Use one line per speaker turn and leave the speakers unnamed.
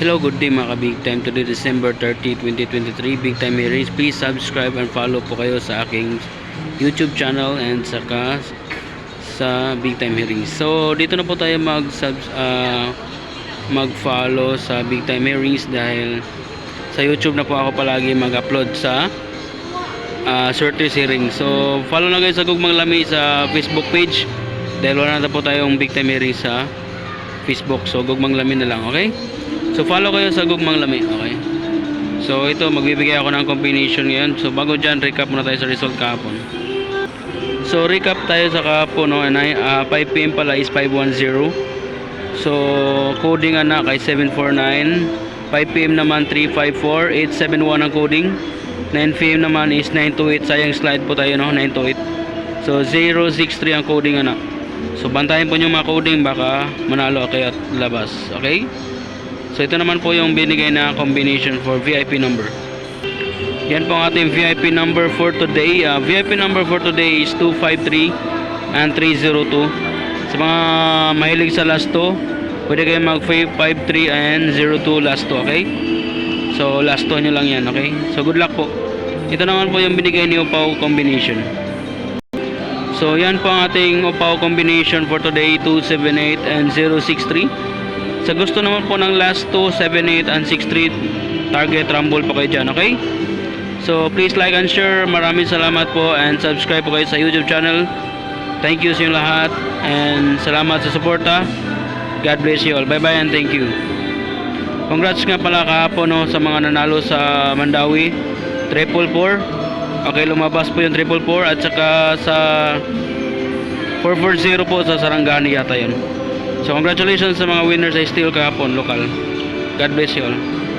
Hello, good day mga ka-Big Time. Today, December 30, 2023. Big Time Hearings. Please subscribe and follow po kayo sa aking YouTube channel and saka sa Big Time Hearings. So, dito na po tayo mag ah, mag-follow sa Big Time Hearings dahil sa YouTube na po ako palagi mag-upload sa uh, Surtees Hearings. So, follow na kayo sa Gugmang Lami sa Facebook page dahil wala na po tayong Big Time Hearings sa Facebook. So, Gugmang Lami na lang, okay? So, follow kayo sa Gugmang Lami, okay? So, ito, magbibigay ako ng combination ngayon. So, bago dyan, recap muna tayo sa result kahapon. So, recap tayo sa kahapon, no? And I, ah, 5 p.m. pala is 510. So, coding na kay 749. 5 p.m. naman 354. 871 ang coding. 9 p.m. naman is 928. Sayang slide po tayo, no? 928. So, 063 ang coding na. So, bantayan po nyo mga coding baka manalo kayo at labas. Okay? So, ito naman po yung binigay na combination for VIP number. Yan po ang ating VIP number for today. Uh, VIP number for today is 253 and 302. Sa mga mahilig sa last 2, pwede kayo mag 553 and 02 last 2, okay? So, last 2 nyo lang yan, okay? So, good luck po. Ito naman po yung binigay ni Upaw combination. So, yan po ang ating Upaw combination for today, 278 and 063. Sa gusto naman po ng last 2, 78 and 63, target rumble po kayo dyan, okay? So, please like and share. Maraming salamat po and subscribe po kayo sa YouTube channel. Thank you sa inyo lahat and salamat sa suporta. God bless you all. Bye-bye and thank you. Congrats nga pala kahapon no, sa mga nanalo sa Mandawi. Triple 4. Okay, lumabas po yung triple 4 at saka sa 440 po sa Sarangani yata yun. So congratulations sa mga winners sa steel kahapon local. God bless you all.